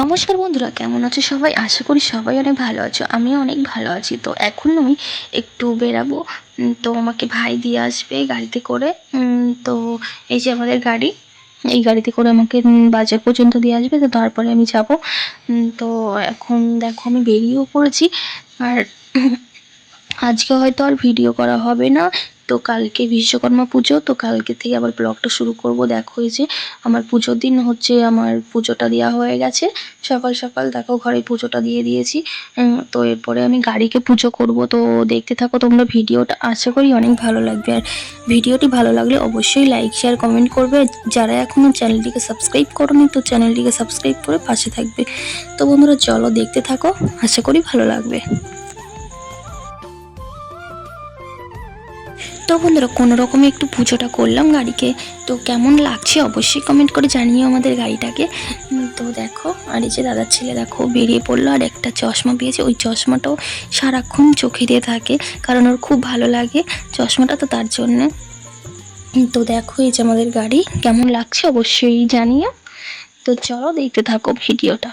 নমস্কার বন্ধুরা, কেমন আছো সবাই? আশা করি সবাই অনেক ভালো আছো। আমিও অনেক ভালো আছি। তো এখন আমি একটু বেরাবো। তো আমাকে ভাই দিয়ে আসবে গাড়িতে করে। তো এই যে আমাদের গাড়ি, এই গাড়িতে করে আমাকে বাজার পর্যন্ত দিয়ে আসবে। তো তারপরে আমি যাব। তো এখন দেখো আমি বেরিয়েও পড়েছি। আর আজকে হয়তো আর ভিডিও করা হবে না। তো কালকে বিশ্বকর্মা পুজো, তো কালকে থেকে আবার ব্লগটা শুরু করব। দেখো এই যে আমার পুজোর দিন হচ্ছে আমার পুজোটা দেওয়া হয়ে গেছে। সকাল সকাল দেখো ঘরে পুজোটা দিয়ে দিয়েছি। তো এরপরে আমি গাড়িকে পুজো করব। তো দেখতে থাকো তোমরা ভিডিওটা। আশা করি অনেক ভালো লাগবে। আর ভিডিওটি ভালো লাগলে অবশ্যই লাইক, শেয়ার, কমেন্ট করবে। যারা এখনও চ্যানেলটিকে সাবস্ক্রাইব করোনি, তো চ্যানেলটিকে সাবস্ক্রাইব করে পাশে থাকবে। তো বন্ধুরা, চলো দেখতে থাকো। আশা করি ভালো লাগবে। তো বন্ধুরা, কোনো রকমে একটু পুজোটা করলাম গাড়িকে। তো কেমন লাগছে অবশ্যই কমেন্ট করে জানিও আমাদের গাড়িটাকে। তো দেখো, আর এই যে দাদার ছেলে দেখো, বেরিয়ে পড়ল, আর একটা চশমা পেয়েছে। ওই চশমাটাও সারাক্ষণ চোখে দিয়ে থাকে, কারণ ওর খুব ভালো লাগে চশমাটা, তো তার জন্যে। তো দেখো এই যে আমাদের গাড়ি, কেমন লাগছে অবশ্যই জানিও। তো চলো দেখতে থাকো ভিডিওটা।